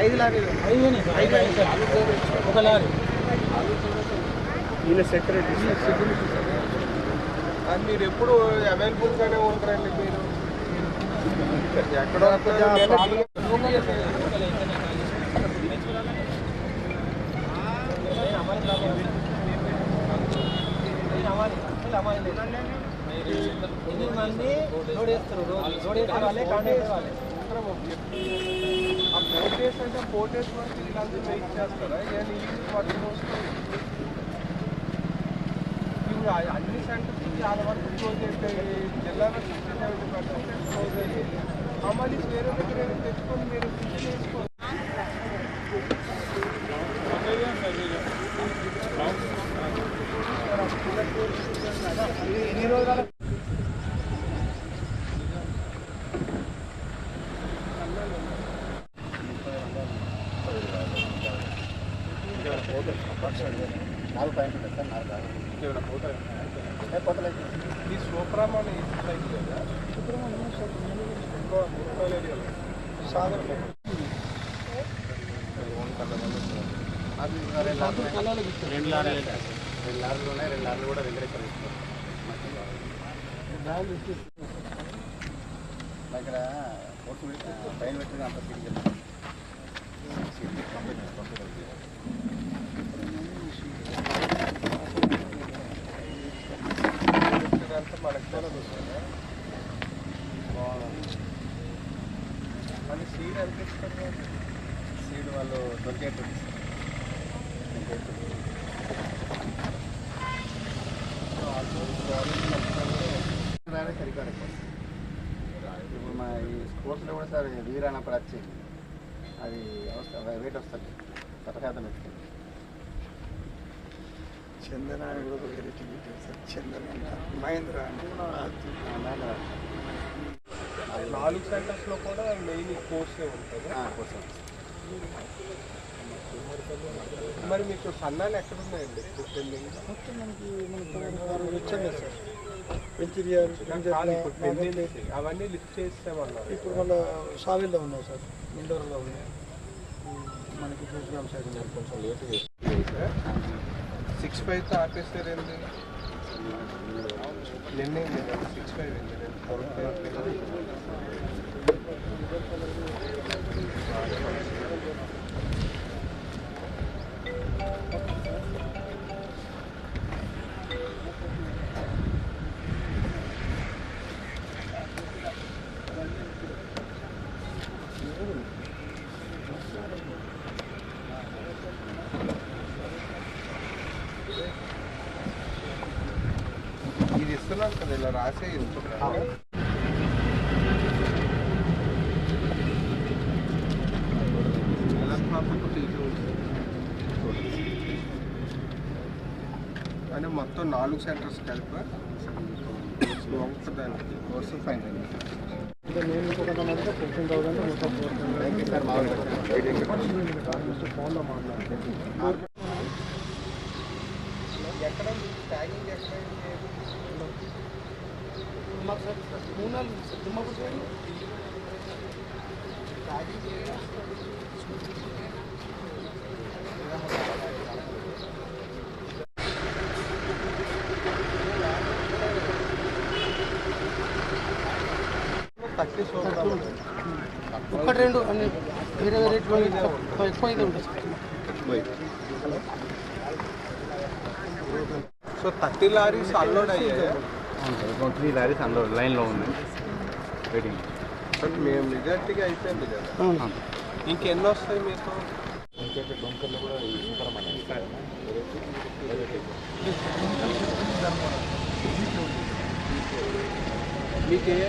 ఐదు లారీలు ఒక లారీ. ఈయన సెక్రటరీ అది మీరు ఎప్పుడు అవైలబుల్ గానే ఉంటారండి మీరు? ఎక్కడ ఎన్ని మంది లోడ్ వేసే వాళ్ళే కాంట్రాక్ట్ వాళ్ళే. ఆ ఫోర్ డేస్ అంటే ఫోర్ డేస్ వరకు వీళ్ళందరూ వెయిట్ చేస్తారా? ఈవినింగ్ వర్క్ ఇప్పుడు ఆ- అన్ని సెంటర్స్ వరకు క్లోజ్ అయిపోయి జిల్లాలో సిక్స్టీ సెవెంటీ పర్సెంట్ క్లోజ్ అయ్యాయి ఆ మళ్ళీ వేరే దగ్గర తెచ్చుకొని మీరు ఫిక్స్ చేసుకోవాలి ఏమైనా పోతాయి ఈ సూప్రామ్ అని సైట్ లేదా సాగర్ అది రెండు లారీలు రెండు లారీలు ఉన్నాయి రెండు లారీలు కూడా దగ్గర ఇక్కడ ఇక్కడ కోర్టు పైన పెట్టిన అంత తిరిగి సీడ్ ఎంత ఇస్తారు సీడ్ వాళ్ళు దొరికేట్టు సరిగ్గా ఇప్పుడు మా ఈ స్పోర్ట్స్లో కూడా సార్ వీర అన్నప్పుడు వచ్చేది అది అవస్థ వెయిట్ వస్తుంది. శతశాతం ఎత్తుకుంది చందన కూడా ఒక వెరైటీ పెట్టారు సార్. చందన మహేంద్ర నాలుగు సెంటర్స్లో కూడా మెయిన్ కోర్సే ఉంటుంది. కోసం మరి మీకు సన్నాలు ఎక్కడ ఉన్నాయండి మొత్తం మనకి మనకి వచ్చింది సార్ వెంచర్యాలు అవన్నీ లిఫ్ట్ చేస్తామన్నారు ఇప్పుడు మన సావిల్లో ఉన్నాయి సార్. ఇండోర్లో ఉన్నాయి. మనకి సైడ్ ఉన్నాయి కొంచెం లేట్ సిక్స్ ఫైవ్తో ఆపేస్తారు ఏంది? నిన్నే సిక్స్ ఫైవ్ ఏంది? ఇది ఇస్తున్నాను కదా ఇలా రాసే ఇస్తున్నాను అంటే మొత్తం నాలుగు సెంటర్స్ కలిపి ఒక్కదానికి కోర్సు ఫైన్ ఎక్కడ ట్యాగింగ్ ఎక్కడ మాకు సార్ మూడు నాలుగు దుమ్మకు చేయండి ఒకటి రెండు అన్ని వేరే వేరే ఎక్కువ అయితే ఉంటుంది sir. So thirty lorries unload అయ్యాయి? త్రీ లారీస్ అందులో లైన్లో ఉన్నాయి వెయిటింగ్ బట్ మేము మెజార్టీగా అయిపోయింది కదా. అవును. ఇంకెన్ని వస్తాయి మీకు? మీకు ఏ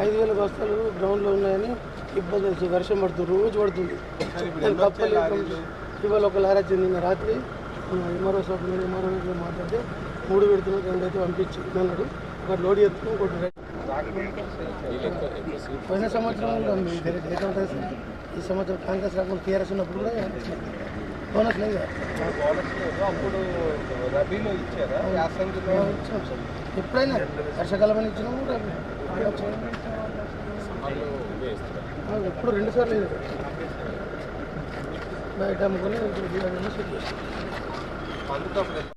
ఐదు వేల బస్తాలు గ్రౌండ్లో ఉన్నాయని ఇబ్బంది అవుతుంది వర్షం పడుతుంది రోజు పడుతుంది. కప్పలు ఇవాళ ఒక లారీ వచ్చింది నిన్న రాత్రి నేను మరో ఇంట్లో మాట్లాడితే మూడు పెడుతున్నాం రెండు అయితే పంపించి అన్నాడు ఒకటి లోడ్ చేస్తున్నాం ఒకటి. పోయిన సంవత్సరం సార్? ఈ సంవత్సరం కాంగ్రెస్ రాకుండా టీఆర్ఎస్ ఉన్నప్పుడు కూడా బోనస్ లేదు అప్పుడు రబీలో ఇచ్చారా? సార్. ఎప్పుడైనా వర్షాకాలం అని ఇచ్చినాము రబీ. ఇచ్చినాము. ఎప్పుడు రెండు సార్లు లేదు బయట అమ్ముకొని